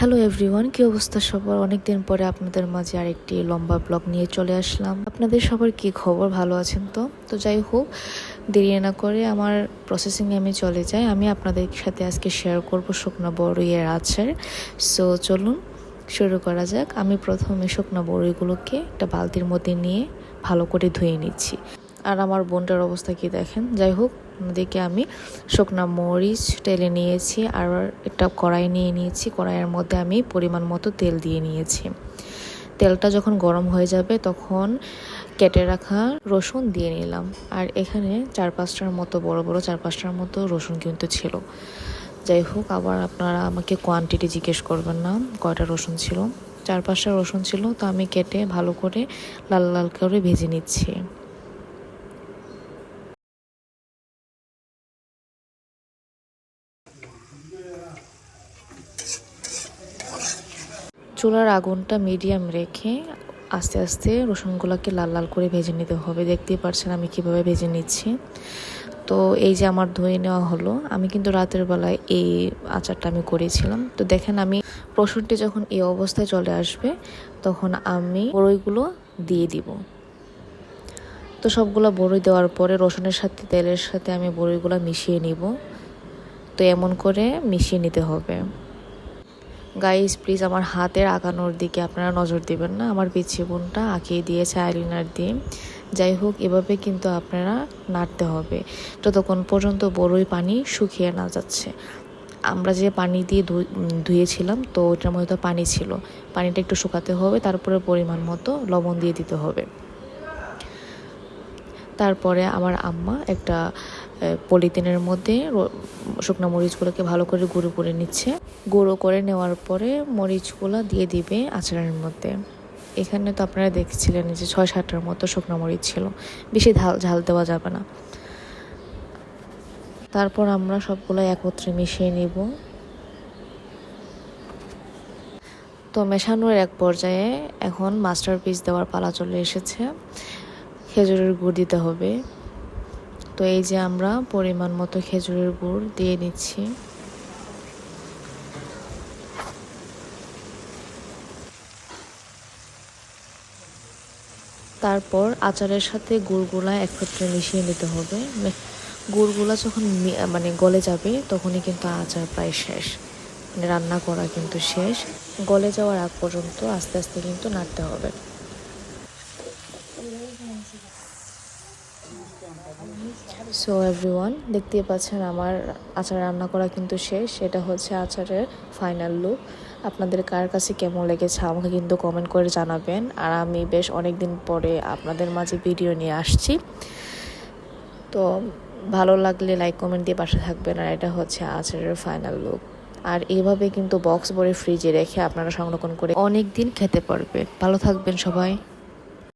Hello everyone কি অবস্থা সবার? অনেক দিন পরে আপনাদের মাঝে আরেকটি লম্বা ব্লগ নিয়ে চলে আসলাম। আপনাদের সবার কি খবর? ভালো আছেন তো? তো যাই হোক, দেরি না করে আমার প্রসেসিংয়ে আমি চলে যাই। আমি আপনাদের সাথে আজকে শেয়ার করব শুকনো বড়ইয়ের আচার। সো চলুন শুরু করা যাক। আমি প্রথমে শুকনো বড়ইগুলোকে একটা বালতির মধ্যে নিয়ে ভালো করে ধুয়ে নিচ্ছি। আর আমার বোনটার অবস্থা কি দেখেন? যাই হোক দিকে আমি শুকনো মরিচ টেলে নিয়েছি আর একটা কড়াই নিয়ে নিয়েছি। কড়াইয়ের মধ্যে আমি পরিমাণ মতো তেল দিয়ে নিয়েছি। তেলটা যখন গরম হয়ে যাবে তখন কেটে রাখা রসুন দিয়ে নিলাম। আর এখানে চার পাঁচটার মতো, বড় বড় চার পাঁচটার মতো রসুন কিন্তু ছিল। যাই হোক, আবার আপনারা আমাকে কোয়ান্টিটি জিজ্ঞেস করবেন না, কয়টা রসুন ছিল। চার পাঁচটা রসুন ছিল, তো আমি কেটে ভালো করে লাল লাল করে ভেজে নিচ্ছি। চুলার আগুনটা মিডিয়াম রেখে আস্তে আস্তে রসুনগুলোকে লাল লাল করে ভেজে নিতে হবে। দেখতেই পারছেন আমি কীভাবে ভেজে নিচ্ছি। তো এই যে আমার ধুয়ে নেওয়া হলো, আমি কিন্তু রাতের বেলায় এই আচারটা আমি করেছিলাম। তো দেখেন আমি রসুনটি যখন এই অবস্থায় চলে আসবে, তখন আমি বড়ইগুলো দিয়ে দিব। তো সবগুলো বড়ই দেওয়ার পরে রসুনের সাথে তেলের সাথে আমি বড়ইগুলো মিশিয়ে নিব। তো এমন করে মিশিয়ে নিতে হবে। গাইস প্লিজ আমার হাতের আঁকানোর দিকে আপনারা নজর দেবেন না। আমার পিছিয়ে বোনটা আঁকিয়ে দিয়েছে আইলিনার দিয়ে। যাই হোক, এভাবে কিন্তু আপনারা নাড়তে হবে। যতক্ষণ পর্যন্ত বড়ই পানি শুকিয়ে না যাচ্ছে। আমরা যে পানি দিয়ে ধুয়েছিলাম, তো ওটার মধ্যে পানি ছিল। পানিটা একটু শুকাতে হবে, তারপরে পরিমাণ মতো লবণ দিয়ে দিতে হবে। তারপরে আমার আম্মা একটা পলিথিনের মধ্যে শুকনো মরিচগুলোকে ভালো করে গুঁড়ো করে নিচ্ছে। গুঁড়ো করে নেওয়ার পরে মরিচগুলো দিয়ে দিবে আচারের মধ্যে। এখানে তো আপনারা দেখছিলেন যে ছয় সাতটার মতো শুকনো মরিচ ছিল। বেশি ঝাল ঝাল দেওয়া যাবে না। তারপর আমরা সবগুলো একত্রে মিশিয়ে নিব। তো মেশানোর এক পর্যায়ে এখন মাস্টার পিস দেওয়ার পালা চলে এসেছে। খেজুরের গুড় দিতে হবে। তো এই যে আমরা পরিমাণ মতো খেজুরের গুড় দিয়ে নিচ্ছি। তারপর আচারের সাথে গুড়গুলা একত্রে মিশিয়ে নিতে হবে। গুড়গুলা যখন মানে গলে যাবে, তখনই কিন্তু আচার প্রায় শেষ। মানে রান্না করা কিন্তু শেষ। গলে যাওয়ার আগ পর্যন্ত আস্তে আস্তে কিন্তু নাড়তে হবে। সো এভরিওয়ান দেখতেই পাচ্ছেন আমার আচার রান্না করা কিন্তু শেষ। এটা হচ্ছে আচারের ফাইনাল লুক আপনাদের কার কাছে কেমন লেগেছে আমাকে কিন্তু কমেন্ট করে জানাবেন। আর আমি বেশ অনেক দিন পরে আপনাদের মাঝে ভিডিও নিয়ে আসছি। তো ভালো লাগলে লাইক কমেন্ট দিয়ে পাশে থাকবেন। আর এটা হচ্ছে আচারের ফাইনাল লুক আর এভাবে কিন্তু বক্স ভরে ফ্রিজে রেখে আপনারা সংরক্ষণ করে অনেক দিন খেতে পারবেন। ভালো থাকবেন সবাই।